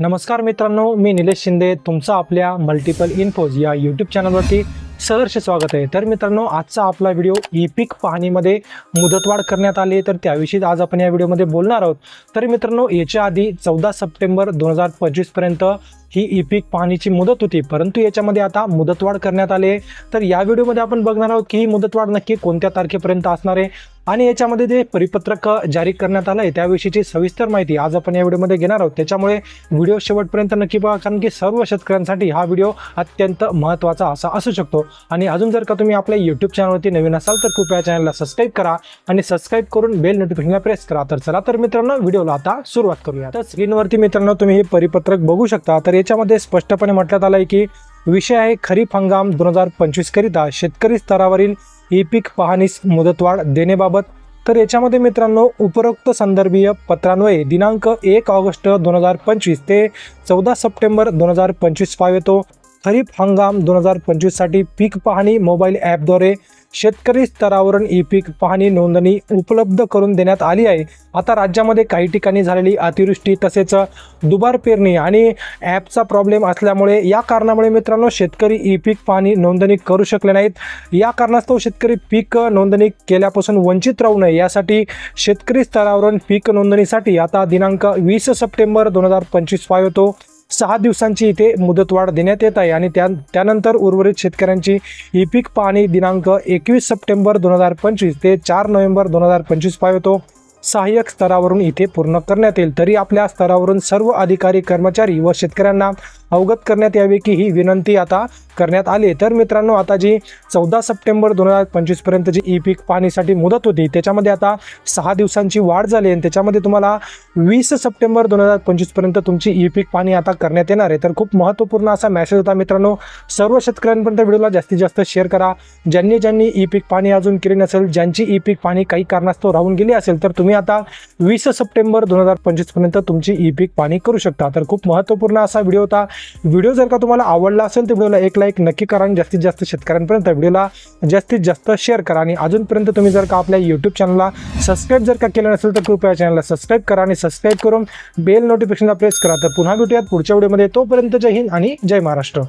नमस्कार मित्रांनो मी निलेश शिंदे. तुमचं आपल्या मल्टिपल इन्फोज या यूट्यूब चॅनलवरती सहर्ष स्वागत आहे. तर मित्रांनो आजचा आपला व्हिडिओ ई पीक पाहणीमध्ये मुदतवाढ करण्यात आली तर त्याविषयी आज आपण या व्हिडिओमध्ये बोलणार आहोत. तर मित्रांनो याच्या आधी चौदा सप्टेंबर दोन हजार पंचवीसपर्यंत ही ई पीक पाहणीची मुदत होती. परंतु याच्यामध्ये आता मुदतवाढ करण्यात आली आहे. तर या व्हिडिओमध्ये आपण बघणार आहोत की ही मुदतवाढ नक्की कोणत्या तारखेपर्यंत असणार आहे? आणि याच्यामध्ये जे परिपत्रक जारी करण्यात आलं आहे त्याविषयीची सविस्तर माहिती आज आपण या व्हिडिओमध्ये घेणार आहोत. त्याच्यामुळे व्हिडिओ शेवटपर्यंत नक्की बघा कारण की सर्व शेतकऱ्यांसाठी हा व्हिडिओ अत्यंत महत्त्वाचा असा असू शकतो. आणि अजून जर का तुम्ही आपल्या यूट्यूब चॅनलवरती नवीन असाल तर कृपया चॅनलला सबस्क्राईब करा आणि सबस्क्राईब करून बेल नोटिफिकेशनला प्रेस करा. तर चला तर मित्रांनो व्हिडिओला आता सुरुवात करूया तर स्क्रीनवरती मित्रांनो तुम्ही हे परिपत्रक बघू शकता. तर याच्यामध्ये स्पष्टपणे म्हटण्यात आलं आहे की विषय आहे खरीप हंगाम दोन हजार पंचवीस करिता शेतकरी स्तरावरील ई पीक पाहणीस मुदतवाढ देण्याबाबत. तर याच्यामध्ये मित्रांनो उपरोक्त संदर्भीय पत्रान्वये दिनांक एक ऑगस्ट दोन हजार पंचवीस ते चौदा सप्टेंबर दोन हजार पंचवीस पाव येतो. खरीप हंगाम दोन हजार पंचवीससाठी पीक पाहणी मोबाईल ॲपद्वारे शेतकरी स्तरावरून ई पीक पाहणी नोंदणी उपलब्ध करून देण्यात आली आहे. आता राज्यामध्ये काही ठिकाणी झालेली अतिवृष्टी तसेच दुबार पेरणी आणि ॲपचा प्रॉब्लेम असल्यामुळे या कारणामुळे मित्रांनो शेतकरी ई पीक पाहणी नोंदणी करू शकले नाहीत. या कारणास्तव शेतकरी पीक नोंदणी केल्यापासून वंचित राहू नये. यासाठी शेतकरी स्तरावरून पीक नोंदणीसाठी आता दिनांक वीस सप्टेंबर दोन हजार पंचवीस पाव होतो. सहा दिवसांची इथे मुदतवाढ देण्यात येत आहे आणि त्या त्यानंतर उर्वरित शेतकऱ्यांची ई पीक पाहणी दिनांक एकवीस सप्टेंबर दोन हजार पंचवीस ते चार नोव्हेंबर दोन हजार पंचवीस पाव होतो सहाय्यक स्तरावरून इथे पूर्ण करण्यात येईल. तरी आपल्या स्तरावरून सर्व अधिकारी कर्मचारी व शेतकऱ्यांना अवगत करण्यात यावे की ही विनंती आता करण्यात आली आहे. तर मित्रांनो आता जी चौदा सप्टेंबर दोन हजार पंचवीसपर्यंत जी ई पीक पाहणीसाठी मुदत होती त्याच्यामध्ये आता सहा दिवसांची वाढ झाली आणि त्याच्यामध्ये तुम्हाला वीस सप्टेंबर दोन हजार पंचवीसपर्यंत तुमची ई पीक पाहणी आता करण्यात येणार आहे. तर खूप महत्त्वपूर्ण असा मेसेज होता मित्रांनो सर्व शेतकऱ्यांपर्यंत व्हिडिओला जास्तीत जास्त शेअर करा. ज्यांनी ज्यांनी ई पीक पाहणी अजून केली नसेल ज्यांची ई पीक पाहणी काही कारणास्तव राहून गेली असेल तर तुम्ही तुम्ही आता वीस सप्टेंबर दोन हजार पंचवीसपर्यंत तुमची ई पीक पाणी करू शकता. तर खूप महत्त्वपूर्ण असा व्हिडिओ होता. व्हिडिओ जर का तुम्हाला आवडला असेल तर व्हिडिओला एक लाईक नक्की करा आणि जास्तीत जास्त शेतकऱ्यांपर्यंत व्हिडिओला जास्तीत जास्त शेअर करा. आणि अजूनपर्यंत तुम्ही जर का आपल्या यूट्यूब चॅनलला सबस्क्राईब जर का केलं नसेल तर कृपया चॅनलला सबस्क्राईब करा आणि सबस्क्राईब करून बेल नोटिफिकेशनला प्रेस करा. तर पुन्हा भेटूयात पुढच्या व्हिडिओमध्ये. तोपर्यंत जय हिंद आणि जय महाराष्ट्र.